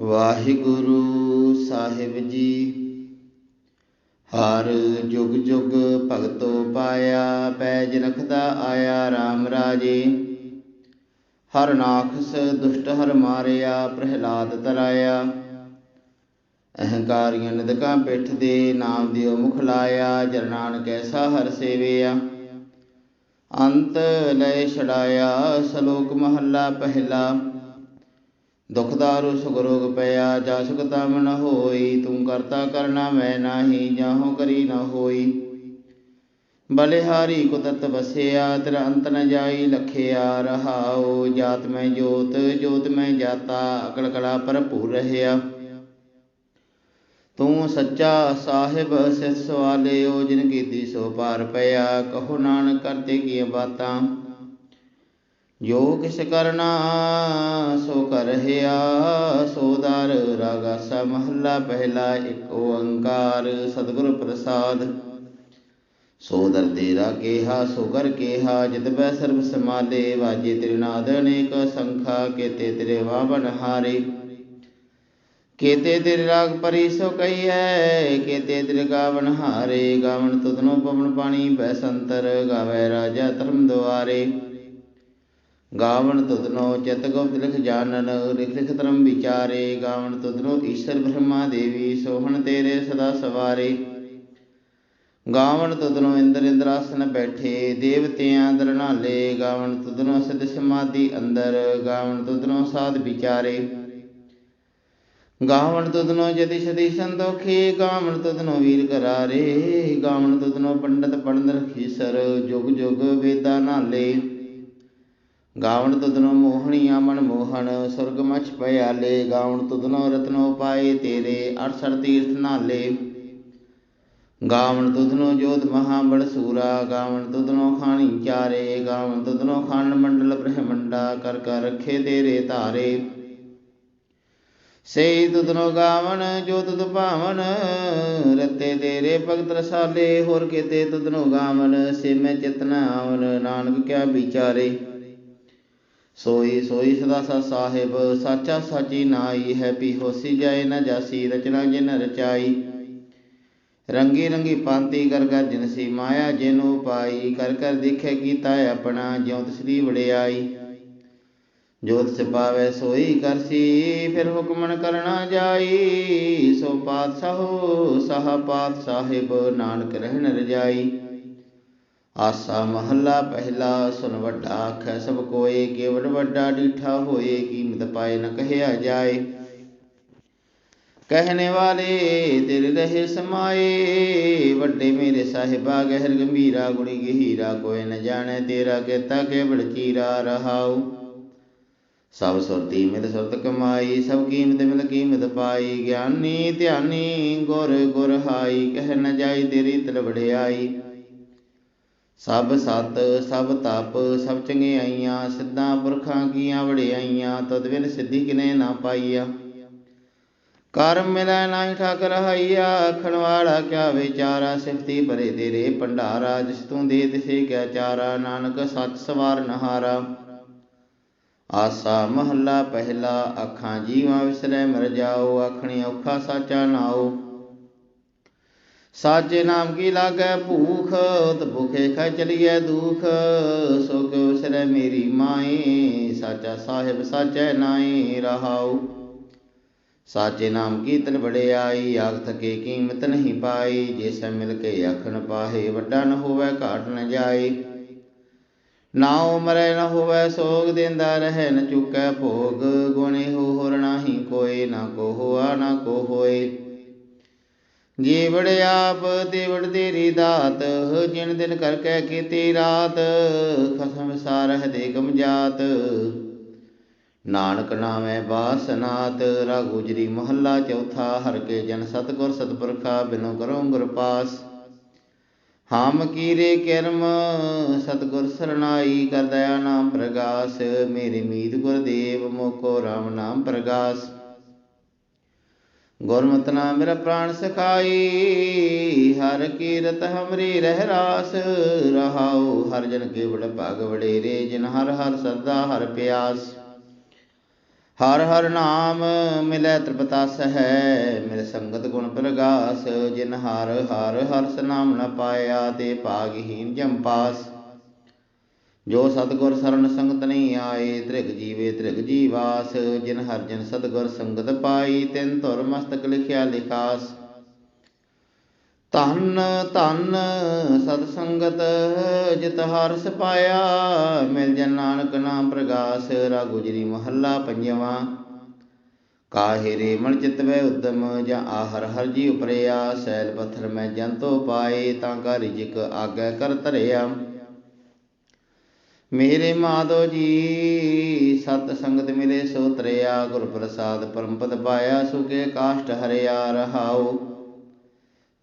ਵਾਹਿਗੁਰੂ ਸਾਹਿਬ ਜੀ, ਹਰ ਜੁਗ ਜੁਗ ਭਗਤੋ ਪਾਇਆ, ਪੈਜ ਰਖਦਾ ਆਇਆ RAM ਰਾਜੇ। ਹਰ ਨਾਖਸ ਦੁਸ਼ਟ ਹਰ ਮਾਰਿਆ, ਪ੍ਰਹਿਲਾਦ ਤਰਾਇਆ। ਅਹੰਕਾਰੀਆਂ ਨਦਕਾਂ ਪਿੱਠ ਦੇ ਨਾਮ ਦਿਓ ਮੁਖ ਲਾਇਆ ਜਰ ਨਾਨਕ ਐਸਾ ਹਰ ਸੇਵਿਆ। ਅੰਤ ਲੈ ਛੜਾਇਆ ਸ਼ਲੋਕ ਮਹੱਲਾ ਪਹਿਲਾ। ਦੁਖ ਦਾਰੂ ਸੁਖ ਰੋਗ ਪਿਆ, ਜਾ ਸੁਖ ਤਮ ਨ ਹੋਈ, ਤੂੰ ਕਰਤਾ ਕਰਨਾ ਮੈਂ ਨਾਹੀ, ਜਾਹੋ ਕਰੀ ਨ ਹੋਈ। ਬਲਿਹਾਰੀ ਕੁਦਰਤ ਵਸਿਆ, ਤੇਰਾ ਅੰਤ ਨ ਜਾਈ ਲਖਿਆ, ਰਹਾਉ ਜਾਤ ਮੈਂ ਜੋਤ ਜੋਤ ਮੈਂ ਜਾਤਾ ਅਕਲ ਕਲਾ ਭਰਪੂਰ ਰਹਿਆ। ਤੂੰ ਸੱਚਾ ਸਾਹਿਬ ਸਿਸ ਸਵਾਲਿਓ, ਜਿਨ ਕੀਤੀ ਸੋ ਪਾਰ ਪਿਆ, ਕਹੋ ਨਾਨਕ ਕਰਤੇ ਕੀ ਬਾਤਾਂ। ਜੋ ਕਿਸ ਕਰਨਾ, ਸੋ ਕਰ ਰਹਾ ਸੋ ਦਰ ਰਾਗਾਸਾ ਮਹੱਲਾ ਪਹਿਲਾ ਇੱਕ ਓੰਕਾਰ ਸਤਿਗੁਰ ਪ੍ਰਸਾਦ। ਸੋ ਦਰ ਤੇਰਾ ਕੇਹਾ ਸੋ ਕਰ ਕੇਹਾ ਜਿਤ ਬੈ ਸਰਬ ਸਮਾਲੇ ਵਾਜੇ ਤੇਰੇ ਨਾਦ ਅਨੇਕ ਸੰਖਾ, ਕੇਤੇ ਤੇਰੇ ਵਾਵਨ ਹਾਰੇ। ਕੇਤੇ ਤੇਰੇ ਰਾਗ ਪਰੀ ਸੋ ਕਈ ਹੈ ਕੇਤੇ ਤੇਰੇ ਗਾਵਨ ਹਾਰੇ। ਗਾਵਨ ਤੁਧਨੋ ਪਵਨ ਪਾਣੀ, ਬੈ ਸੰਤਰ ਗਾਵੇ ਰਾਜਾ ਧਰਮ ਦੁਆਰੇ। ਗਾਵਨ ਤੁਧਨੋ ਚਿਤ ਗੁਪਤ ਲਿਖ ਜਾਣਨ, ਲਿਖ ਲਿਖ ਧਰਮ ਵਿਚਾਰੇ ਗਾਵਨ ਤੁਧਨੋ ਈਸ਼ਰ ਬ੍ਰਹਮਾ ਦੇਵੀ, ਸੋਹਣ ਤੇਰੇ ਸਦਾ ਸਵਾਰੇ। ਗਾਵਨ ਤੁਧਨੋ ਇੰਦਰ ਇੰਦਰਾਸਨ ਬੈਠੇ, ਦੇਵਤਿਆਂ ਦਰਨਾਲੇ ਗਾਵਨ ਤੁਧਨੋ ਸਿਧ ਸਮਾਧੀ ਅੰਦਰ ਗਾਵਨ ਤੁਧਨੋ ਸਾਧ ਵਿਚਾਰੇ। ਗਾਵਣ ਤੁਧਨੋ ਜതി ਸਦੀ ਸੰਤੋਖੀ, ਗਾਵਣ ਤੁਧਨੋ ਵੀਰ ਕਰਾਰੇ ਗਾਵਣ ਤੁਧਨੋ ਪੰਡਤ ਪੜਨ ਰਖੀ ਜੁਗ ਜੁਗ ਵੇਦਾ ਨਾਲੇ। ਗਾਵਣ ਤੁਧਨੋ ਮੋਹਣੀਆਂ ਮਨ ਮੋਹਣ, ਸੁਰਗ ਮਛ ਪਿਆਲੇ ਗਾਵਣ ਤੁਧਨੋ ਰਤਨੋ ਪਾਏ ਤੇਰੇ 68 ਤੀਰਥ ਨਾਲੇ। ਗਾਵਣ ਤੁਧਨੋ ਜੋਤ ਮਹਾ ਬੜ ਸੂਰਾ, ਗਾਵਣ ਤੁਧਨੋ ਖਾਣੀ ਚਾਰੇ, ਗਾਵਣ ਤੁਧਨੋ ਖੰਡ ਮੰਡਲ ਬ੍ਰਹਮੰਡਾ, ਕਰ ਕਰ ਰਖੇ ਤੇਰੇ ਧਾਰੇ। ਸੇ ਤੁਧਨੋ ਗਾਵਣ ਜੋ ਤੁਧ ਭਾਵਨ ਰਤੇ ਤੇਰੇ ਭਗਤ ਰਸਾਲੇ, ਹੋਰ ਕਿਤੇ ਤੁਧਨੋ ਗਾਵਨ ਸੇ ਮੈਂ ਚਿਤਨ ਆਵਨ ਨਾਨਕ ਕਿਆ ਵਿਚਾਰੇ। ਸੋਈ ਸੋਈ ਸਦਾ ਸਾ ਸਾਹਿਬ, ਸਾਚਾ ਸਾਚੀ ਨਾਈ ਹੈ ਪੀ ਹੋਸੀ ਜਾਏ ਨ ਜਾਸੀ, ਰਚਨਾ ਜਿਨ ਰਚਾਈ। ਰੰਗੀ ਰੰਗੀ ਪਾਂਤੀ ਕਰ ਕਰ ਜਿਨਸੀ ਮਾਇਆ ਜਿਨੂ ਪਾਈ, ਕਰ ਕਰ ਦੇਖੇ ਕੀਤਾ ਆਪਣਾ, ਜਿਉ ਤਸਰੀ ਵੜਿਆਈ ਜੋਤ ਸਿਪਾਵੇ ਸੋਈ ਕਰਸੀ ਫਿਰ ਹੁਕਮਨ ਕਰਨਾ ਜਾਈ। ਸੋ ਪਾਤਸ਼ਾਹੋ, ਸਾਹ ਪਾਤ ਸਾਹਿਬ, ਨਾਨਕ ਰਹਿਣ ਰਜਾਈ। ਆਸਾ ਮਹੱਲਾ ਪਹਿਲਾ, ਸੁਨ ਵੱਡਾ ਆਖੈ ਸਭ ਕੋਏ, ਕੇਵਲ ਵੱਡਾ ਡੀਠਾ ਹੋਏ, ਕੀਮਤ ਪਾਏ ਨ ਕਹਿਆ ਜਾਏ। ਕਹਿਣੇ ਵਾਲੇ ਤੇਰੇ ਰਹੇ ਸਮਾਏ, ਵੱਡੇ ਮੇਰੇ ਸਾਹਿਬਾ, ਗਹਿਰ ਗੰਭੀਰਾ, ਗੁਣੀ ਗਹੀਰਾ ਕੋਈ ਨ ਜਾਣੇ ਤੇਰਾ ਕੀਤਾ ਕੇਵੜ ਚੀਰਾ ਰਹਾਉ। ਸਭ ਸੁਰਤੀ ਮਿਤ ਸੁਰਤ ਕਮਾਈ, ਸਭ ਕੀਮਤ ਮਿਲ ਕੀਮਤ ਪਾਈ, ਗਿਆਨੀ ਧਿਆਨੀ ਗੁਰ ਗੁਰ ਹਾਈ, ਕਹਿ ਨ ਜਾਈ ਤੇਰੀ ਤਲ ਵਡਿਆਈ ਸਭ ਸਤ, ਸਭ ਤਪ, ਸਭ ਚੰਗਿਆਈਆਂ ਸਿੱਧਾਂ ਪੁਰਖਾਂ ਕੀਆਂ ਵਡਿਆਈਆਂ ਤਦ ਬਿਨ ਸਿੱਧੀ ਕਿਨੇ ਨਾ ਪਾਈਆ। ਕਰਮ ਮਿਲੈ ਨਾਹੀ ਠਾਕ ਹਾਈਆ ਆਖਣ ਵਾਲਾ ਕਿਆ ਵਿਚਾਰਾ, ਸਿਫਤੀ ਭਰੇ ਤੇਰੇ ਭੰਡਾਰਾ, ਜਿਸ ਤੂੰ ਦੇ ਤਿਸੇ ਕਿਆ ਚਾਰਾ, ਨਾਨਕ ਸੱਚ ਸਵਾਰ ਨਹਾਰਾ। ਆਸਾ ਮਹੱਲਾ ਪਹਿਲਾ, ਅੱਖਾਂ ਜੀਵਾਂ ਵਿਸਰੈ ਮਰ ਜਾਓ ਆਖਣੀ ਔਖਾ ਸਾਚਾ ਨਾਓ। ਸਾਚੇ ਨਾਮ ਕੀ ਲਾਗੈ ਭੂਖ, ਤ ਭੁਖੇ ਖਾ ਚਲੀਐ ਦੁਖ। ਸੋ ਕਿਉ ਵਿਸਰੈ ਮੇਰੀ ਮਾਈ ਸਾਚਾ ਸਾਹਿਬ ਸਾਚੈ ਨਾਈ ਰਹਾਉ। ਸਾਚੇ ਨਾਮ ਕੀ ਤਨ ਬੜਿਆਈ ਆਖ ਥਕੇ ਕੀਮਤ ਨਹੀਂ ਪਾਈ। ਜੈਸੈ ਮਿਲ ਕੇ ਆਖਣ ਪਾਹੇ, ਵੱਡਾ ਨ ਹੋਵੇ, ਘਾਟ ਨ ਜਾਏ। ਨਾ ਮਰੈ ਨ ਹੋਵੈ, ਸੋਗ ਦਿੰਦਾ ਰਹਿ ਨ ਚੁਕੈ ਭੋਗ। ਗੁਣੇ ਹੋ ਹੋਰ ਨਾਹੀ ਕੋਏ, ਨਾ ਕੋ ਹੋਆ ਨਾ ਕੋ ਹੋਏ। ਜੀਵੜ ਆਪ ਦੇਵੜ ਤੇਰੀ ਦਾਤ, ਜਿਨ ਦਿਨ ਕਰ ਕਹਿ ਕੀਤੀ ਰਾਤ ਖਸਮ ਸਾਰਹ ਦੇ ਗਮ ਜਾਤ। ਨਾਨਕ ਨਾਮੈ ਬਾਸਨਾਤ ਰਾਗੁਜਰੀ ਮਹੱਲਾ ਚੌਥਾ, ਹਰ ਕੇ ਜਨ ਸਤਗੁਰ ਸਤਪੁਰਖਾ, ਬਿਨੋ ਕਰੋ ਗੁਰ ਪਾਸ। ਹਮ ਕੀਰੇ ਕਰਮ, ਸਤਗੁਰ ਸਰਣਾਈ ਕਰ ਦਇਆ ਨਾਮ ਪ੍ਰਗਾਸ, ਮੇਰੀ ਮੀਤ ਗੁਰਦੇਵ, ਮੋਕੋ RAM ਨਾਮ ਪ੍ਰਗਾਸ। ਗੁਰਮਤਿ ਨਾਮ ਮੇਰਾ ਪ੍ਰਾਣ ਸਖਾਈ, ਹਰ ਕੀਰਤ ਹਮਰੀ ਰਹਿ ਰਾਸ ਰਹਾਉ, ਹਰ ਜਨ ਕੇਵਲ ਭਗ ਵਡੇਰੇ, ਜਿਨ ਹਰ ਹਰ ਸਦਾ ਹਰ ਪਿਆਸ। ਹਰ ਹਰ ਨਾਮ ਮਿਲੈ ਤ੍ਰਿਪਤਾਸ ਹੈ, ਮਿਲ ਸੰਗਤ ਗੁਣ ਪ੍ਰਗਾਸ, ਜਿਨ ਹਰ ਹਰ ਹਰਸ ਨਾਮ ਨ ਪਾਇਆ, ਤੇ ਭਾਗਹੀਨ ਜੰਪਾਸ ਜੋ ਸਤਗੁਰ ਸਰਨ ਸੰਗਤ ਨਹੀਂ ਆਏ, ਤ੍ਰਿਗ ਜੀਵੇ ਤ੍ਰਿਗ ਜੀਵਾਸ, ਜਿਨ ਹਰ ਜਨ ਸਤਗੁਰ ਸੰਗਤ ਪਾਈ, ਤਿਨ ਧੁਰ ਮਸਤਕ ਲਿਖਿਆ ਲਿਖਾਸ। ਧੰਨ ਧੰਨ ਸਤ ਸੰਗਤ, ਜਿਤ ਹਰਸ ਪਾਇਆ ਮਿਲ ਜਨ ਨਾਨਕ ਨਾਮ ਪ੍ਰਗਾਸ ਰਾਗੁਜਰੀ ਮਹੱਲਾ ਪੰਜਵਾਂ। ਕਾਹੇ ਰੇ ਮਨ ਚਿਤ ਵੈ ਉਦਮ, ਜਾਂ ਆਹਰ ਹਰ ਜੀ ਉਪਰਿਆ, ਸੈਲ ਪੱਥਰ ਮੈਂ ਜੰਤੋ ਪਾਏ, ਤਾਂ ਕਾ ਰਿਜਕ ਆਗੈ ਕਰ ਧਰਿਆ। ਮੇਰੇ ਮਾਧੋ ਜੀ, ਸਤ ਸੰਗਤ ਮਿਲੇ ਸੋ ਤਰਿਆ ਗੁਰ ਪ੍ਰਸਾਦ ਪਰਮ ਪਦ ਪਾਇਆ ਸੁਕੇ ਕਾਸ਼ਟ ਹਰਿਆ ਰਹਾਉ।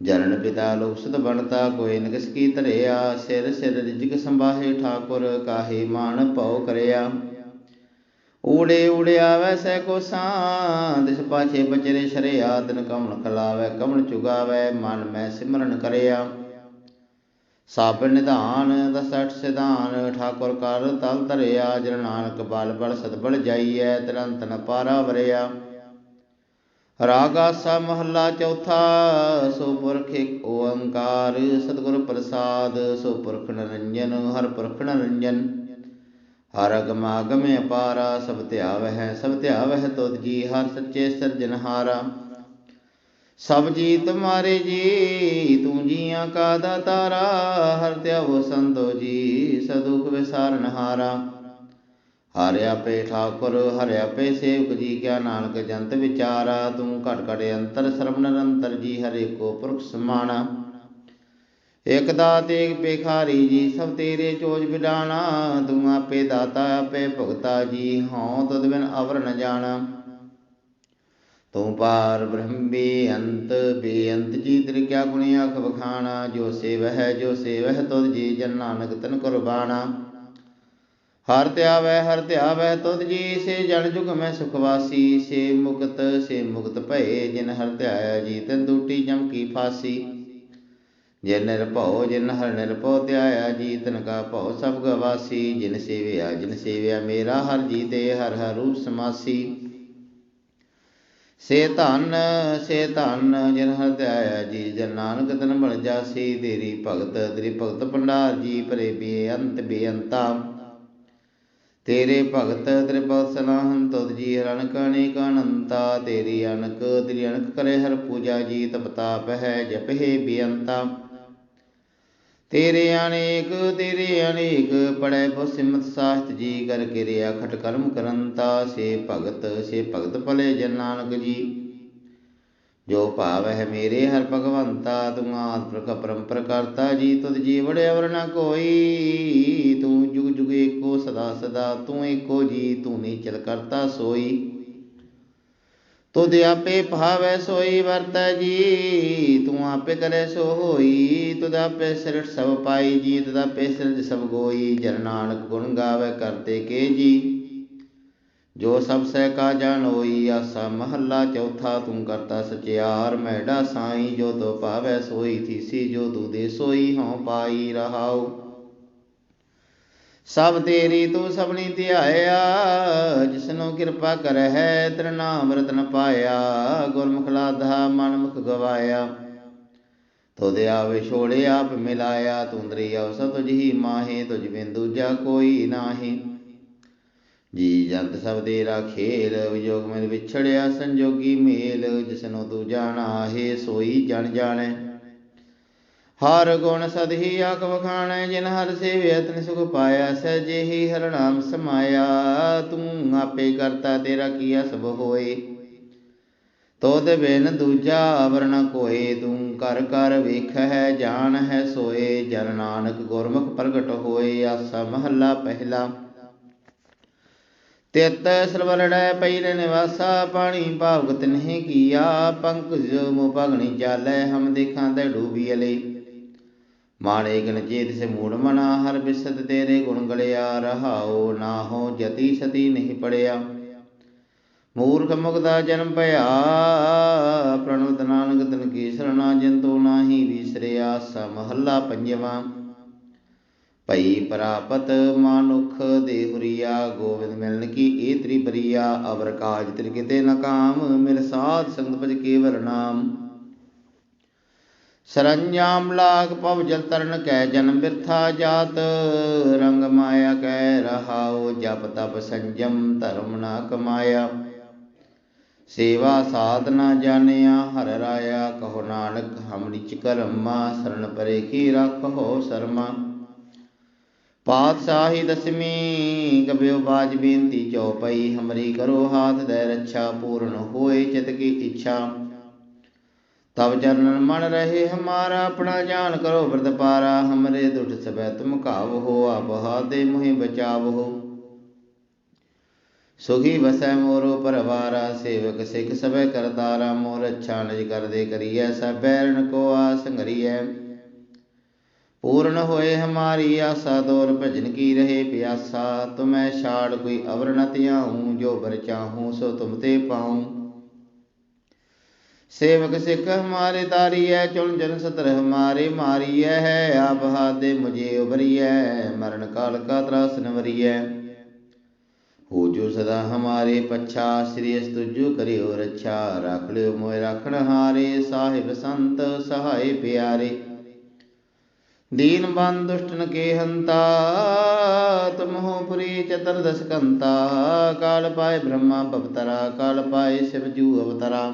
ਜਨਨ ਪਿਤਾ ਲੋਕ ਸੁਧ ਬਣਤਾ, ਕੋਈ ਨਕਸ ਕੀ ਧਰਿਆ, ਸਿਰ ਸਿਰ ਰਿਜਕ ਸੰਭਾਹੇ ਠਾਕੁਰ, ਕਾਹੇ ਮਾਨ ਭਉ ਕਰਿਆ। ਊੜੇ ਊੜਿਆ ਵੈਸੈ ਕੋ ਸਾਂ ਦਿਸ ਪਾਛੇ ਬਚਰੇ ਸ਼ਰਿਆ, ਤਨ ਕਮਣ ਖਲਾਵੇ ਕਮਣ ਚੁਗਾਵੇ, ਮਨ ਮੈਂ ਸਿਮਰਨ ਕਰਿਆ। ਸਭ ਨਿਧਾਨ ਦਸਠ ਸਿਧਾਨ, ਠਾਕੁਰ ਕਰ ਤਲ ਧਰਿਆ, ਜਨ ਨਾਨਕ ਬਲ ਬਲ ਸਤਬਲ ਜਾਈਐ ਤਿਰੰਤ ਨ ਪਾਰਾ ਵਰਿਆ। ਰਾਗਾਸਾ ਮਹੱਲਾ ਚੌਥਾ, ਸੋ ਪੁਰਖ ਇੱਕ ਓੰਕਾਰ। ਸਤਿਗੁਰ ਪ੍ਰਸਾਦ, ਸੋ ਪੁਰਖ ਨਿਰੰਜਨ, ਹਰ ਪੁਰਖ ਨਿਰੰਜਨ। ਹਰ ਅਗਮ ਅਪਾਰਾ, ਸਭ ਧਿਆਵਹਿ ਸਭ ਧਿਆਵਹਿ ਤੋਤ ਜੀ ਹਰ ਸੱਚੇ ਸਿਰਜਨਹਾਰਾ ਸਭ ਜੀ ਤੁਮਾਰੇ ਜੀ, ਤੂੰ ਜੀਆਂ ਕਾ ਦਾਤਾਰਾ, ਹਰ ਧਿਆਵੋ ਸੰਤੋ ਜੀ, ਸਦੁਖ ਵਿਸਾਰਨ ਹਾਰਾ। ਹਰਿਆ ਪੇ ਠਾਕੁਰ ਹਰਿਆ ਪੇ ਸੇਵਕ ਜੀ, ਕਿਆ ਨਾਨਕ ਜੰਤ ਵਿਚਾਰਾ, ਤੂੰ ਘਟ ਘਟ ਅੰਤਰ ਸਰਬ ਨਿਰੰਤਰ ਜੀ, ਹਰੇ ਕੋ ਪੁਰਖ ਸਮਾਣਾ। ਇਕ ਦਾਤ, ਏਕ ਬੇਖਾਰੀ ਜੀ, ਸਭ ਤੇਰੇ ਚੋਜ ਵਿਡਾਣਾ ਤੂੰ ਆਪੇ ਦਾਤਾ, ਆਪੇ ਭੁਗਤਾ ਜੀ, ਹਉ ਤਦ ਬਿਨ ਅਵਰ ਨ ਜਾਣਾ। ਤੂੰ ਪਾਰ ਬ੍ਰਹਮ ਬੇਅੰਤ ਬੇਅੰਤ ਜੀ ਤੇਰੇ ਕਿਆ ਗੁਣੀ ਆਖ ਬਖਾਣਾ ਜੋ ਸੇਵਹਿ ਜੋ ਸੇਵਹਿ ਤੁਧ ਜੀ, ਜਨ ਨਾਨਕ ਤਨ ਕੁਰਬਾਣਾ। ਹਰ ਧਿਆਵੈ ਹਰ ਧਿਆਵੈ ਤੁਧ ਜੀ, ਸੇ ਜਨ ਜੁਗ ਮੈਂ ਸੁਖਵਾਸੀ ਸੇ ਮੁਕਤ ਸੇ ਮੁਕਤ ਭਏ, ਜਿਨ ਹਰ ਧਿਆਇਆ ਜੀ, ਤਨ ਦੂਟੀ ਜਮ ਕੀ ਫਾਸੀ। ਜਿਨ ਨਿਰਭਉ ਜਿਨ ਹਰ ਨਿਰਭਉ ਧਿਆਇਆ ਜੀ, ਤਨ ਕਾ ਭਉ ਸਭ ਗਵਾਸੀ। ਜਿਨ ਸੇਵਿਆ ਜਿਨ ਸੇਵਿਆ ਮੇਰਾ ਹਰ ਜੀ ਤੇ, ਹਰ ਹਰ ਰੂਪ ਸਮਾਸੀ। ਸੇ ਧਨ ਸੇ ਧਨ ਜਿਨ ਹਰ ਧਿਆਇਆ ਜੀ, ਜਨ ਨਾਨਕ ਤਨ ਬਣ ਜਾਸੀ, ਤੇਰੀ ਭਗਤ ਤੇਰੀ ਭਗਤ ਭੰਡਾਰ ਜੀ ਭਰੇ ਬੇਅੰਤ ਬੇਅੰਤਾ। ਤੇਰੇ ਭਗਤ ਤੇਰੇ ਭਗਤ ਸਲਾਹਨ ਤੁਧ ਜੀ ਰਣਕ ਅਨੇਕ ਅਨੰਤਾ। ਤੇਰੀ ਅਨਕ ਤੇਰੀ ਅਨਕ ਕਰੇ ਹਰ ਪੂਜਾ ਜੀ, ਤਪ ਤਾਪ ਹੈ ਜਪਹਿ ਬੇਅੰਤਾ। ਤੇਰੇ ਅਨੇਕ ਤੇਰੇ ਅਨੇਕ ਪੜੈ ਬੋ ਸਿਮਤ ਸਾਹਿਤ ਜੀ, ਕਰ ਕਿਰਿਆ ਖਟ ਕਰਮ ਕਰੰਤਾ ਸੇ ਭਗਤ ਸੇ ਭਗਤ ਭਲੇ ਜਨ ਨਾਨਕ ਜੀ। ਜੋ ਭਾਵ ਹੈ ਮੇਰੇ ਹਰ ਭਗਵੰਤਾ, ਤੂੰ ਆਦ ਪ੍ਰਕ ਪਰੰਪਰ ਕਰਤਾ ਜੀ, ਤੁਧ ਜੀ ਵੜੇ ਅਵਰ ਨ ਕੋਈ। ਤੂੰ ਜੁਗ ਜੁਗ ਏਕੋ ਸਦਾ ਸਦਾ, ਤੂੰ ਏਕੋ ਜੀ, ਤੂੰ ਨੀਚਲ ਕਰਤਾ ਸੋਈ। ਤੁਧ ਆਪੇ ਭਾਵੈ ਸੋਈ ਵਰਤੈ ਜੀ, ਤੂੰ ਆਪੇ ਕਰੇ ਸੋ ਹੋਈ ਤੁਧ ਆਪੇ ਸਿਰਟ ਸਭ ਪਾਈ ਜੀ, ਤੁਧ ਆਪੇ ਸਿਰਜ ਸਭ ਗੋਈ, ਜਨ ਨਾਨਕ ਗੁਣ ਗਾਵੇ ਕਰਤੇ ਕੇ ਜੀ। ਜੋ ਸਭ ਸਹਿ ਕਾ ਜਾਣ ਹੋਈ, ਆਸਾ ਮਹੱਲਾ ਚੌਥਾ, ਤੂੰ ਕਰਤਾ ਸਚਿਆਰ ਮੈਡਾ ਸਾਈ, ਜੋ ਤੋ ਪਾਵੈ ਸੋਈ, ਥੀਸੀ ਜੋ ਤੂ ਦੇ ਸੋਈ, ਹਉ ਪਾਈ ਰਹਾਉ। ਸਭ ਤੇਰੀ ਤੂੰ ਸਭਨੀ ਧਿਆਇਆ, ਜਿਸਨੂੰ ਕਿਰਪਾ ਕਰਹਿ, ਤੇਰਾ ਨਾਮ ਰਤਨ ਪਾਇਆ, ਗੁਰਮੁਖ ਲਾਧਾ ਮਨਮੁਖ ਗਵਾਇਆ। ਤੁਧ ਆਵੇ ਛੋੜੇ ਆਪ ਮਿਲਾਇਆ, ਤੂੰ ਦਰਿਆਉ ਤੁਝ ਹੀ ਮਾਹੇ, ਤੁਝ ਬਿਨ ਦੂਜਾ ਕੋਈ ਨਾਹੀ। ਜੀ ਜੰਤ ਸਭ ਤੇਰਾ ਖੇਲ, ਵਿਜੋਗ ਮਿਲ ਵਿਛੜਿਆ, ਸੰਜੋਗੀ ਮੇਲ, ਜਿਸਨੂੰ ਤੂੰ ਜਾਣਾ ਹੈ ਸੋਈ ਜਨ ਜਾਣੈ। ਹਰ ਗੁਣ ਸਦ ਹੀ ਆਖ ਵਖਾਣੈ, ਜਿਨ ਹਰ ਸੇਵਿਆ ਤਨ ਸੁਖ ਪਾਇਆ, ਸਹਿਜੇ ਹੀ ਹਰ ਨਾਮ ਸਮਾਇਆ। ਤੂੰ ਆਪੇ ਕਰਤਾ ਤੇਰਾ ਕੀਆ ਸਭ ਹੋਏ। ਤੋਦ ਬਿਨ ਦੂਜਾ ਆਵਰਣ ਕੋਏ, ਤੂੰ ਕਰ ਕਰ ਵੇਖੈ ਜਾਣ ਹੈ ਸੋਏ। ਜਨ ਨਾਨਕ ਗੁਰਮੁਖ ਪ੍ਰਗਟ ਹੋਏ, ਆਸਾ ਮਹੱਲਾ ਪਹਿਲਾ। ਤਿਤ ਸਰਵਰੜੈ ਪਈਰ ਨਿਵਾਸਾ, ਪਾਣੀ ਭਾਵਗਤ ਨਹੀਂ ਕੀਆ। ਪੰਕਜ ਮੋ ਭਗਣੀ ਚਾਲੈ ਹਮ ਦੇਖਾਂ ਤੇ ਡੂਬੀ ਅਲੇ। ਮਾਣੇ ਗਨ ਚੇਤ ਸੇ ਮੂੜ ਮਨਾ, ਹਰ ਬਿਸਤ ਤੇਰੇ ਗੁਣ ਗਲਿਆ ਰਹਾਓ ਨਾ ਨਹੀਂ ਪੜਿਆ। ਮੂਰਖ ਮੁਗਦਾ ਜਨਮ ਭਇਆ ਪ੍ਰਣਵਤ ਨਾਨਕ ਤਨ ਕੀ ਸਰਣਾ ਜੰਤੋ ਨਾਹੀ ਵਿਸਰਿਆ ਸ ਮਹੱਲਾ ਪੰਜਵਾ। ਭਈ ਪ੍ਰਾਪਤ ਮਾਨੁਖ ਦੇਹੁਰੀਆ ਗੋਬਿੰਦ ਮਿਲਨ ਕੀ ਏ ਤ੍ਰਿਪਰੀਆ, ਅਵਰ ਕਾਜ ਤਿਰ ਕਿਤੇ ਨ ਕਾਮ, ਮਿਲ ਸਾਧ ਸੰਗਤ ਭਜ ਕੇਵਲ ਨਾਮ। ਸਰੰਜਾਮ ਲਾਗ ਪਵ ਜਲ ਤਰਨ ਕੈ ਜਨਮ ਬਿਰਥਾ ਜਾਤ, ਰੰਗ ਮਾਇਆ ਕੈ ਰਹਾਉ ਜਪ ਤਪ ਸੰਜਮ ਧਰਮ ਨਾ ਕਮਾਇਆ। ਸੇਵਾ ਸਾਧਨਾ ਜਾਣਿਆ, ਹਰ ਰਾਇਆ ਕਹੋ ਨਾਨਕ ਹਮ ਨਿਚ ਕਰਮਾ, ਸਰਣ ਪਰੇ ਕੀ ਰੱਖੋ ਸਰਮਾ। ਪਾਤਸ਼ਾਹੀ ਦਸਮੀ ਕਬਿਉ ਬਾਜ ਬੇਨਤੀ ਚਉਪਈ ਹਮਰੀ ਕਰੋ ਹਾਥ ਦੇ ਰੱਛਾ, ਪੂਰਨ ਹੋਏ ਚਿਤ ਕੀ ਇੱਛਾ। ਤਬ ਚਰਨ ਮਨ ਰਹੇ ਹਮਾਰਾ, ਆਪਣਾ ਜਾਨ ਕਰੋ ਬਿਰਧ ਪਾਰਾ, ਹਮਰੇ ਦੁਠ ਸਬੈ ਤੁਮ ਕਾਵ ਹੋ, ਆਪ ਹਾਦੇ ਮੁਹਿ ਬਚਾਵ ਹੋ। ਸੁਖੀ ਵਸੈ ਮੋਰੋ ਪਰਵਾਰਾ, ਸੇਵਕ ਸਿਖ ਸਭੈ ਕਰਤਾਰਾ, ਮੋਰ ਅੱਛਾ ਨਿਜ ਕਰਦੇ ਕਰੀਐ, ਸਭ ਬੈਰਨ ਕੋ ਆਸ ਸੰਗਰੀਐ ਪੂਰਨ ਹੋਏ ਹਮਾਰੀ ਆਸਾ, ਦੋਰ ਭਜਨ ਕੀ ਰਹੇ ਪਿਆਸਾ, ਤੁਮੈ ਛਾੜ ਕੋਈ ਅਵਰ ਨ ਧਿਆਉ ਜੋ ਬਰ ਚਾਹੂੰ ਸੋ ਤੁਮ ਤੇ ਪਾਉ। ਸੇਵਕ ਸਿੱਖ ਹਮਾਰੇ ਤਾਰੀਐ, ਚੁਣ ਜਨ ਸਤਰ ਹਮਾਰੇ ਮਾਰੀਐ, ਹੈ ਆਪ ਹਾਦੇ ਮੁਝੇ ਉਬਰੀਐ ਮਰਨ ਕਾਲ ਕਾ ਤਰਾਸ ਨਵਰੀਐ ਹੋ ਜੋ ਸਦਾ ਹਮਾਰੇ ਪਛਾ, ਸ੍ਰੀ ਅਸ ਕਰਿਓ ਰੱਛਾ, ਰੱਖ ਲਿਓ ਮੋਇ ਰੱਖਣ ਹਾਰੇ, ਸਾਹਿਬ ਸੰਤ ਸਹਾਈ ਪਿਆਰੇ। ਦੀਨ ਬੰਦ ਦੁਸ਼ਟਨ ਕੇ ਹੰਤਾ, ਤੁਮ ਹੋ ਪੁਰੀ ਚਤਰ ਦਸ ਕਾਲ ਪਾਏ ਬ੍ਰਹਮਾ ਭਵਤਰਾ, ਕਾਲ ਪਾਏ ਸ਼ਿਵ ਜੂ ਅਵਤਰਾ।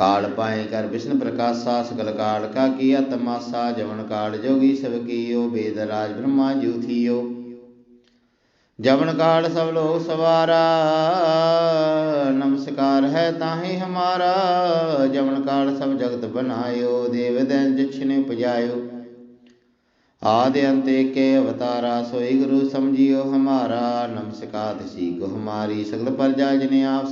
ਕਾਲ ਪਾਏ ਕਰ ਵਿਸ਼ਨ ਪ੍ਰਕਾਸ਼ਾ ਸਕਲ ਕਾਲ ਕਾ ਕੀਆ ਤਮਾਸਾ ਜਵਨ ਕਾਲ ਜੋਗੀ ਸਭ ਕੀਓ ਵੇਦ ਰਾਜ ਬ੍ਰਹਮਾ ਜੂ ਥੀਓ। ਜਵਨ ਕਾਲ ਸਭ ਲੋਕ ਸਵਾਰਾ, ਨਮਸਕਾਰ ਹੈ ਤਾਹੇ ਹਮਾਰਾ, ਜਵਨ ਕਾਲ ਸਭ ਜਗਤ ਬਨਾਇਓ, ਦੇਵ ਦੈਨ ਜਛਨੇ ਉਪਜਾਇਓ। ਆਦਿ ਅੰਤੇ ਕੇ ਅਵਤਾਰਾ, ਸੋਈ ਗੁਰੂ ਸਮਝਿਓ ਹਮਾਰਾ, ਨਮਸਕਾਰ ਸੀ ਕੋ ਹਮਾਰੀ, ਸਗਲ ਪਰਜਾ ਜਨੇ ਆਪ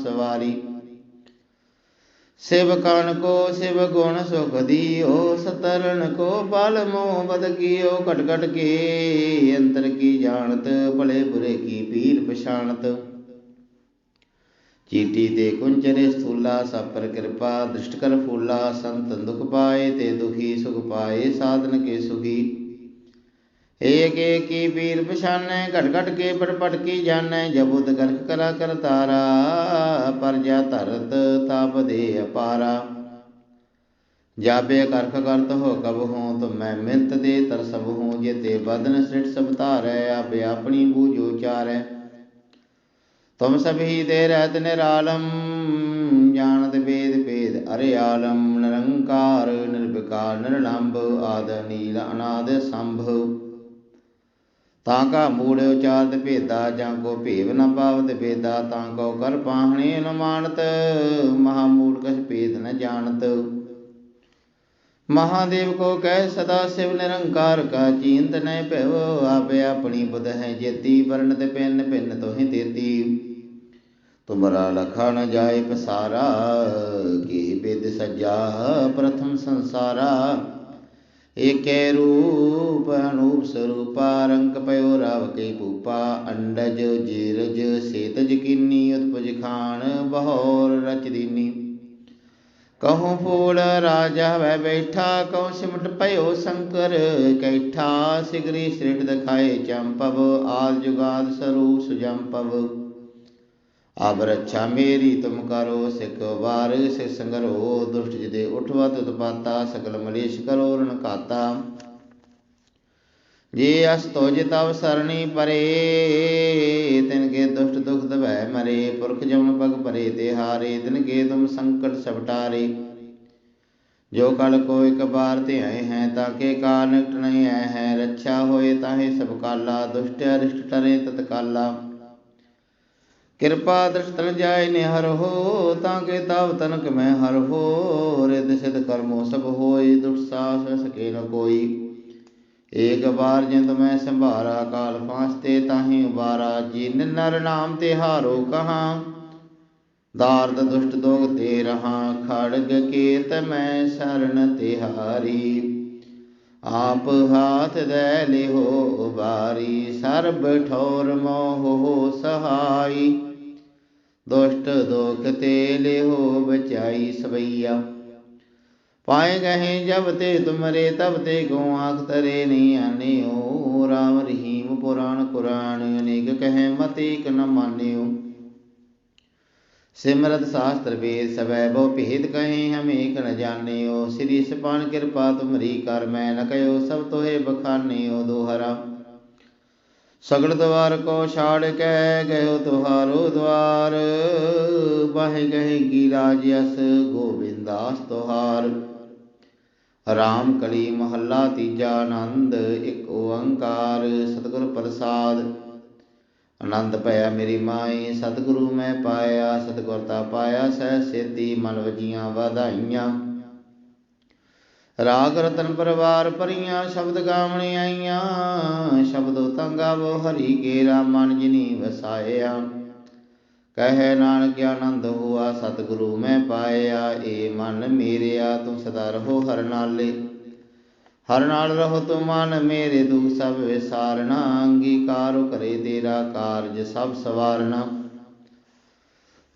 ਸਵਾਰੀ ਸਿਵ ਕਣ ਕੋ ਸਿਵ ਗੁਣ ਸੁਖ ਦੀਓ, ਸਤਰਨ ਕੋ ਬਲ ਮੋਹ ਬਦ ਕੀਓ, ਘਟ ਘਟ ਕੇ ਅੰਤਰ ਕੀ ਜਾਣਤ, ਭਲੇ ਬੁਰੇ ਕੀ ਪੀਰ ਪਛਾਣਤ। ਚੀਟੀ ਤੇ ਕੁੰਚਰੇ ਸਥੂਲਾ, ਸਪਰ ਕਿਰਪਾ, ਦ੍ਰਿਸ਼ਟ ਕਰ ਫੂਲਾ, ਸੰਤ ਦੁਖ ਪਾਏ ਤੇ ਦੁਖੀ ਸੁਖ ਪਾਏ, ਸਾਧਨ ਕੇ ਸੁਖੀ। ਏਕ ਏਕ ਪੀਰ ਪਛਾਨੈ, ਘਟ ਘਟ ਕੇ ਪਟ ਪਟ ਕੀ ਜਾਣੈ ਜਬੁਦ ਕਰਖ ਕਰਾ ਕਰ ਤਾਰਾ ਪਰਜਾ ਧਰਤ ਤਾਪ ਦੇ ਅਪਾਰਾ। ਜਾਬੇ ਕਰਖ ਕਰਤ ਹੋ ਕਬ ਹੋ, ਤੁਮੈ ਮਿੰਤ ਦੇ ਤਰ ਸਭ ਹੋ, ਜੇਤੇ ਬਦਨ ਸ੍ਰਿਟ ਸਭ ਧਾਰੈ, ਆਪੇ ਆਪਣੀ ਬੂਝੋ ਚਾਰੈ। ਤੁਮ ਸਭੀ ਦੇ ਰਹਿਤ ਨਿਰਾਲਮ, ਜਾਣਤ ਵੇਦ ਭੇਦ ਅਰੇ ਆਲਮ ਨਿਰੰਕਾਰ, ਨਿਰਵਿਕਾਰ, ਨਿਰਲੰਭ ਆਦ ਨੀਲ ਅਨਾਦ ਸੰਭਵ ਤਾਂ ਕਾ ਮੂੜ ਉਚਾਰਤ ਭੇਦਾ, ਜਾਂ ਕੋ ਭੇਵ ਨ ਪਾਵਤ ਭੇਦਾ ਤਾਂ ਕੋ ਕਰ ਪਾਹਣੇ ਅਨੁਮਾਨਤ ਮਹਾ ਮੂੜ ਕਛ ਭੇਦ ਨ ਜਾਣਤ। ਮਹਾਦੇਵ ਕੋ ਕਹਿ, ਸਦਾ ਸਿਵ ਨਿਰੰਕਾਰ ਕਾ ਚੀਂਤ ਨੈ ਭਵ, ਆਪੇ ਆਪਣੀ ਬੁਧ ਹੈ ਜੇਤੀ ਵਰਨ ਤੇ ਪਿੰਨ ਪਿੰਨ ਤੋਹਿ ਤੇਤੀ। ਤੁਮਰਾ ਲਖਾ ਨ ਜਾਏ ਪਸਾਰਾ, ਕੀ ਬਿਦ ਸਜਾ ਪ੍ਰਥਮ ਸੰਸਾਰਾ। ਏਕੈ ਰੂਪ ਅਨੂਪ ਸਰੂਪਾ, ਰੰਗ ਪਇਓ ਰਾਵ ਕੇ ਭੂਪਾ, ਅੰਡਜ ਜੀਰਜ ਸੇਤਜ ਕੀਨੀ, ਉਤਪਜ ਖਾਨ ਬਹੌਰ ਰਚ ਦੀਨੀ। ਕਹੂੰ ਫੂਲ ਰਾਜਾ ਵੈ ਬੈਠਾ ਕਉ ਸਿਮਟ ਪਇਓ ਸ਼ੰਕਰ, ਕੈਠਾ ਸਿਗਰੀ ਸ੍ਰਿਟ ਦਿਖਾਏ ਚੰਪਵ, ਆਦ ਜੁਗਾਦ ਸਰੂ ਸੁਜੰਪਵ। ਅਬ ਰੱਛਾ ਮੇਰੀ, ਤੁਮ ਕਰੋ ਸਿਖ ਵਾਰ ਸਿ ਸੰਗਰੋ, ਦੁਸ਼ਟ ਜਿਦੇ ਉਠਵਤ ਉਤਪਾਤਾ ਸਕਲ ਮਲੇਸ਼ ਕਰੋ, ਰਣ ਕਾਤਾ ਜੇ ਅਸ ਤੋਜ ਤਵ ਸਰਣੀ ਪਰੇ, ਤਿਨ ਕੇ ਦੁਸ਼ਟ ਦੁਖ ਦਵੈ ਮਰੇ, ਪੁਰਖ ਜਮਨ ਪਗ ਭਰੇ ਤੇ ਹਾਰੇ, ਤਿਨ ਕੇ ਤੁਮ ਸੰਕਟ ਸਬਟਾਰੇ ਜੋ ਕਲ ਕੋ ਇਕ ਬਾਰ ਧਿਆਏ ਹੈ, ਤਾਂ ਕੇ ਕਾਲ ਨਿਕਟ ਨਹੀਂ ਆਏ ਹੈ, ਰੱਛਾ ਹੋਏ ਤਾਹੇ ਸਭ ਕਾਲਾ, ਦੁਸ਼ਟ ਅਰਿਸ਼ਟ ਟਰੇ ਤਤਕਾਲਾ। ਕਿਰਪਾ ਦ੍ਰਿਸ਼ਟਨ ਜਾਏ ਨਿਹਰ ਹੋ, ਤਾਂ ਕੇ ਤਵ ਤਨਕ ਮੈਂ ਹਰ ਹੋ। ਰਿਦ ਸਿਧ ਕਰਮੋ ਸਭ ਹੋਏ, ਦੁਖ ਸਾਸ ਸਕੇ ਨ ਕੋਈ। ਏਕ ਬਾਰ ਜਿੰਦ ਮੈਂ ਸੰਭਾਰਾ, ਕਾਲ ਫਾਂਸ ਤੇ ਤਾਹੀ ਉਬਾਰਾ ਜਿਨ ਨਰ ਨਾਮ ਤੇ ਹਾਰੋ ਕਹਾ, ਦਾਰਦ ਦੁਸ਼ਟ ਦੋਗ ਤੇ ਰਹਾ। ਖੜਗ ਕੇਤ ਮੈਂ ਸ਼ਰਨ ਤਿਹਾਰੀ ਆਪ ਹਾਥ ਦੇ ਲਿਹੋ ਉਬਾਰੀ ਸਰਬ ਠੌਰ ਮੋਹ ਸਹਾਈ। ਦੁਸ਼ਟ ਦੋਖ ਤੇ ਲਿਹੋ ਬਚਾਈ ਸਵਈਆ। ਪਾਏ ਗਏ ਜਬ ਤੇ ਤੁਮਰੇ, ਤਬ ਤੇ ਕੋ ਆਖ ਤਰੇ ਨਹੀਂ ਆਨਿਓ। ਰਾਮ ਰਹੀਮ ਪੁਰਾਣ ਕੁਰਾਨ, ਅਨੇਕ ਕਹੈ ਮਤ ਏਕ ਨ ਮਾਨਿਓ। ਸਿਮਰਤ ਸ਼ਾਸਤਰ ਵੇਦ ਸਵੈ ਬਹੁ ਭੇਦ ਕਹੇ, ਹਮ ਏਕ ਨ ਜਾਣਿਓ। ਸ੍ਰੀ ਸਪਾਨ ਕਿਰਪਾ ਤੁਮਰੀ ਕਰ, ਮੈਂ ਨ ਕਯੋ ਸਭ ਤੋਹੇ ਬਖਾਨਿਓ ਦੋਹਰਾ। ਸਗਲ ਦਵਾਰ ਕੋ ਛਾੜ ਕੇ ਗਇਓ ਤੁਹਾਰੋ ਦਵਾਰ। ਬਾਹੇ ਗਏ ਕੀ ਰਾਜ ਅਸ ਗੋਬਿੰਦਾਸ ਰਾਮ ਕਲੀ ਮਹੱਲਾ ਤੀਜਾ ਆਨੰਦ, ਇੱਕ ਓੰਕਾਰ, ਸਤਿਗੁਰ ਪ੍ਰਸਾਦ। ਆਨੰਦ ਪਾਇਆ ਮੇਰੀ ਮਾਈ, ਸਤਿਗੁਰੂ ਮੈਂ ਪਾਇਆ, ਸਤਿਗੁਰ ਤਾ ਪਾਇਆ ਸਹਿ ਸਿੱਧੀ, ਮਨ ਵਜੀਆਂ ਵਧਾਈਆਂ। ਰਾਗ ਰਤਨ ਪਰਵਾਰ ਪਰੀਆਂ ਸ਼ਬਦ ਗਾਵਣੀ ਆਈਆਂ, ਸ਼ਬਦੋ ਤੰਗਾਵੋ ਹਰੀ ਕੇਰਾ ਮਨ ਜਿਨੀ ਵਸਾਇਆ। ਕਹੈ ਨਾਨਕ ਆਨੰਦ ਹੋਆ, ਸਤਿਗੁਰੂ ਮੈਂ ਪਾਇਆ, ਏ ਮਨ ਮੇਰਿਆ, ਤੂੰ ਸਦਾ ਰਹੋ ਹਰ ਨਾਲੇ। ਹਰ ਨਾਲ ਰਹੋ ਤੂੰ ਮਨ ਮੇਰੇ ਦੁਖ ਸਭ ਵਿਸਾਰਣਾ ਅੰਗੀਕਾਰ ਕਰੇ ਤੇਰਾ ਕਾਰਜ ਸਭ ਸਵਾਰਣਾ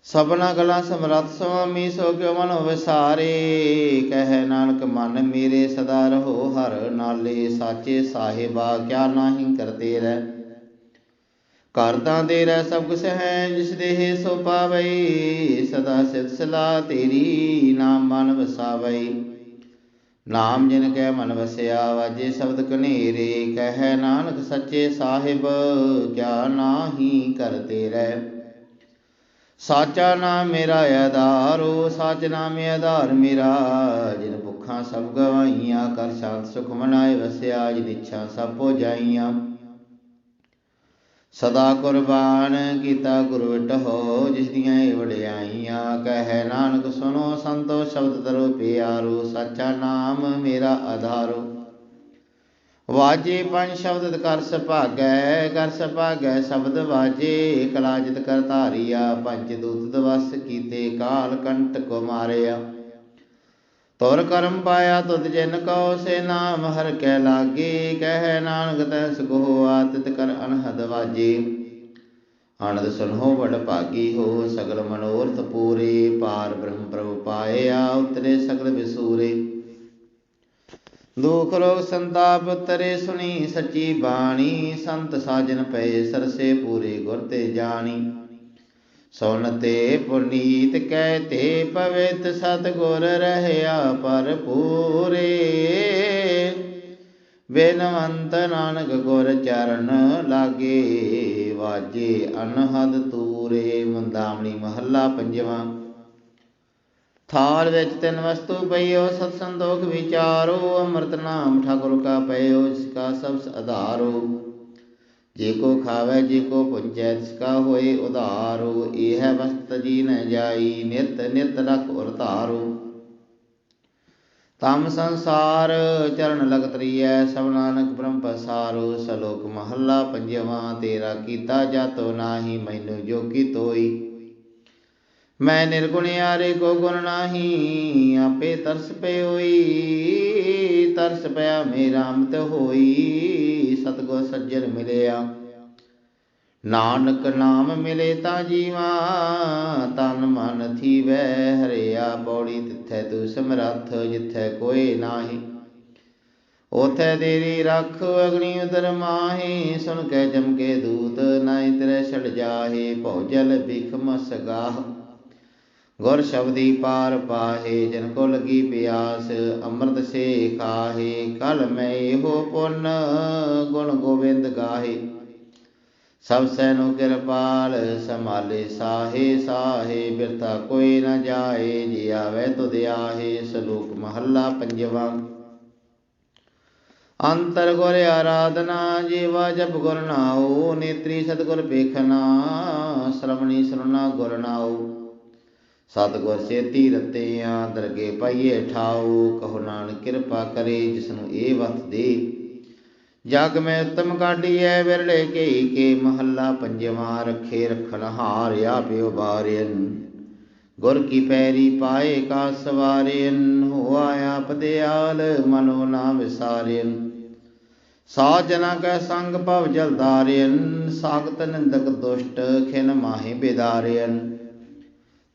ਸਭਨਾ ਗਲਾ ਸਮਰੱਥ ਸੁਆਮੀ ਸੋ ਕਿਉ ਮਨੋ ਵਿਸਾਰੇ ਕਹਿ ਨਾਨਕ ਮਨ ਮੇਰੇ ਸਦਾ ਰਹੋ, ਹਰ ਨਾਲੇ ਸਾਚੇ ਸਾਹਿਬਾ ਕਿਆ ਨਾਹੀ ਕਰਤੇ ਰਹਿ। ਕਰਦਾ ਤੇਰਾ ਸਭ ਕੁਛ ਹੈ, ਜਿਸ ਦੇਹ ਸੋ ਪਾਵਈ। ਸਦਾ ਸਿਧ ਸਲਾ ਤੇਰੀ ਨਾਮ ਮਨ ਵਸਾਵਈ। ਨਾਮ ਜਿਨ ਕੈ ਮਨ ਵਸਿਆ, ਵਾਜੇ ਸ਼ਬਦ ਕਨੇਰੇ ਕਹਿ ਨਾਨਕ ਸੱਚੇ ਸਾਹਿਬ ਕਿਆ ਨਾਹੀ ਕਰਤੇ ਰਹਿ। ਸਾਚਾ ਨਾਮ ਮੇਰਾ ਆਧਾਰੋ, ਸਾਚ ਨਾਮ ਆਧਾਰ ਮੇਰਾ। ਜਿਨ ਭੁੱਖਾਂ ਸਭ ਗਵਾਈਆਂ ਕਰ ਸ਼ਾਂਤ ਸੁਖ ਮਨਾਏ, ਵਸਿਆ ਜਿਨ ਇੱਛਾ ਸਭ ਹੋ ਜਾਈਆਂ ਸਦਾ ਕੁਰਬਾਨ ਕੀਤਾ ਗੁਰ ਵਿਟਹੋ ਜਿਸ ਦੀਆਂ ਏ ਵਡਿਆਈਆਂ। ਕਹਿ ਨਾਨਕ ਸੁਨੋ ਸੰਤੋ, ਸ਼ਬਦ ਤਰੋ ਪਿਆਰੋ, ਸਾਚਾ ਨਾਮ ਮੇਰਾ ਆਧਾਰੋ। ਵਾਜੇ ਪੰਜ ਸ਼ਬਦ ਕਰ ਸੁਭਾਗੈ ਕਰ ਸੁਭਾਗੈ ਸ਼ਬਦ ਵਾਜੇ, ਕਲਾਜਿਤ ਕਰ ਧਾਰੀਆ, ਪੰਜ ਦੂਤ ਦਵਸ ਕੀਤੇ ਕਾਲ ਕੰਟ ਕੋ ਮਾਰਿਆ। ਤੁਰ ਕਰਮ ਪਾਇਆ ਤੁਧ ਜਿਨ ਕਉ ਸੇ ਨਾਮ, ਹਰ ਕੈ ਲਾਗੇ, ਕਹਿ ਨਾਨਕ ਤੈ ਸੁਖੋ ਆਤਿਤ ਕਰ ਅਨਹਦ ਵਾਜੇ। ਆਨੰਦ ਸੁਨੋ ਵਡ ਭਾਗੀ ਹੋ, ਸਗਲ ਮਨੋਰਥ ਪੂਰੇ, ਪਾਰ ਬ੍ਰਹਮ ਪ੍ਰਭ ਪਾਇਆ, ਉਤਰੇ ਸਗਲ ਵਿਸੂਰੇ। ਦੁਖ ਰੋਗ ਸੰਤਾਪ ਤਰੇ ਸੁਣੀ, ਸੱਚੀ ਬਾਣੀ, ਸੰਤ ਸਾਜਨ ਪਏ, ਸਰਸੇ ਪੂਰੇ ਗੁਰ ਤੇ ਜਾਣੀ। ਸੁਣ ਤੇ ਪੁਨੀਤ ਕਹਿ, ਤੇ ਪਵਿੱਤ ਸਤ ਗੁਰ ਰਹਿਆ ਪਰ ਪੂਰੇ ਬੇਨਵੰਤ ਨਾਨਕ ਗੁਰ ਚਰਨ ਲਾਗੇ, ਵਾਜੇ ਅਨਹਦ ਤੂਰੇ ਮੁੰਦਾਮਣੀ ਮਹੱਲਾ ਪੰਜਵਾਂ। ਥਾਲ ਵਿੱਚ ਤਿੰਨ ਵਸਤੂ ਪਈਓ, ਸਤ ਸੰਤੋਖ ਵਿਚਾਰੋ, ਅੰਮ੍ਰਿਤ ਨਾਮ ਠਾਕੁਰ ਕਾ ਪਈਓ ਜਿਸ ਕਾ ਸਭ ਆਧਾਰੋ ਜੇ ਕੋ ਖਾਵੇ, ਜੇ ਕੋ ਪੁੰਜੈ, ਤਿਸ ਕਾ ਹੋਏ ਉਧਾਰੋ। ਇਹ ਵਸਤ ਜੀ ਨ ਜਾਈ, ਨਿਤ ਨਿਤ ਰਖ ਉਰ ਧਾਰੋ। ਤਮ ਸੰਸਾਰ ਚਰਨ ਲਗਤ ਰੀਐ, ਸਭ ਨਾਨਕ ਬ੍ਰਹਮ ਪਸਾਰੋ। ਸਲੋਕ ਮਹੱਲਾ ਪੰਜਵਾਂ, ਤੇਰਾ ਕੀਤਾ ਜਾਤੋ ਨਾਹੀ, ਮੈਨੂੰ ਜੋਗੀ ਤੋਈ। ਮੈਂ ਨਿਰਗੁਣ ਆਰੇ ਕੋ ਗੁਣ ਨਾਹੀ, ਆਪੇ ਤਰਸ ਪਇਓਈ ਤਰਸ ਪਿਆ ਮੇਰਾ ਅੰਤ ਹੋਈ, ਸਤਗੁਰ ਸੱਜਣ ਮਿਲਿਆ। ਨਾਨਕ ਨਾਮ ਮਿਲੇ ਤਾਂ ਜੀਵਾ, ਤਨ ਮਨ ਥੀਵੈ ਹਰਿਆ, ਪੌੜੀ ਤਿੱਥੈ ਤੂੰ ਸਮਰੱਥ ਜਿੱਥੈ ਕੋਈ ਨਾਹੀ। ਉਥੈ ਤੇਰੀ ਰੱਖ ਅਗਨੀ ਉਦਰ ਮਾਹੀ, ਸੁਣ ਕੇ ਜਮ ਕੇ ਦੂਤ ਨਾਇ ਤੇਰੇ ਛੜ ਜਾਹੇ ਭੌਜਲ ਬਿਖ ਮਸਗਾਹ ਗੁਰ ਸ਼ਬਦੀ ਪਾਰ ਪਾਹੇ, ਜਨ ਕੋ ਲਗੀ ਪਿਆਸ, ਅੰਮ੍ਰਿਤ ਸੇ ਖਾਹੇ ਕਲ ਮੈਂ ਇਹੋ ਪੁੰਨ, ਗੁਣ ਗੋਬਿੰਦ ਗਾਹੇ। ਸਭ ਸੈਨੋ ਕਿਰਪਾਲ ਸਮਾਲੇ ਸਾਹੇ ਸਾਹੇ ਬਿਰਤਾ ਕੋਈ ਨ ਜਾਏ, ਜੀ ਆਵੇ ਤੁਧ ਆਹੇ, ਸਲੋਕ ਮਹੱਲਾ ਪੰਜਵਾ। ਅੰਤਰ ਗੁਰ ਆਰਾਧਨਾ, ਜੀਵਾ ਜਪ ਗੁਰ ਨਾਉ, ਨੇਤਰੀ ਸਤਗੁਰ ਵੇਖਣਾ ਸ਼ਰਮਣੀ ਸੁਰਨਾ ਗੁਰ ਨਾਉ। ਸਤਗੁਰ ਸੇਤੀ ਰਤਿਆਂ, ਦਰਗੇ ਪਾਈਏ ਠਾਉ, ਕਹੋ ਨਾਨਕ ਕਿਰਪਾ ਕਰੇ ਜਿਸ ਨੂੰ ਇਹ ਵਤ ਦੇ। ਜਗ ਮੈਂ ਉਤਮ ਕਾਢੀਐ, ਵਿਰਲੇ ਕੇ ਕੇ ਮਹੱਲਾ ਪੰਜਵਾਂ, ਰੱਖੇ ਰਖਣ ਹਾਰ ਆਪਿਓ ਬਾਰਿਨ ਗੁਰ ਕੀ ਪੈਰੀ ਪਾਏ ਕਾ ਸਵਾਰਿਨ ਹੋਆ ਆਪ ਦਿਆਲ ਮਨੋ ਨਾ ਵਿਸਾਰਿਨ ਸਾਜਨਾ ਕੈ ਸੰਗ ਭਵ ਜਲਦਾਰਿਨ ਸਾਗਤ ਨਿੰਦਕ ਦੁਸ਼ਟ ਖਿਨ ਮਾਹੀ ਬਿਦਾਰਿਨ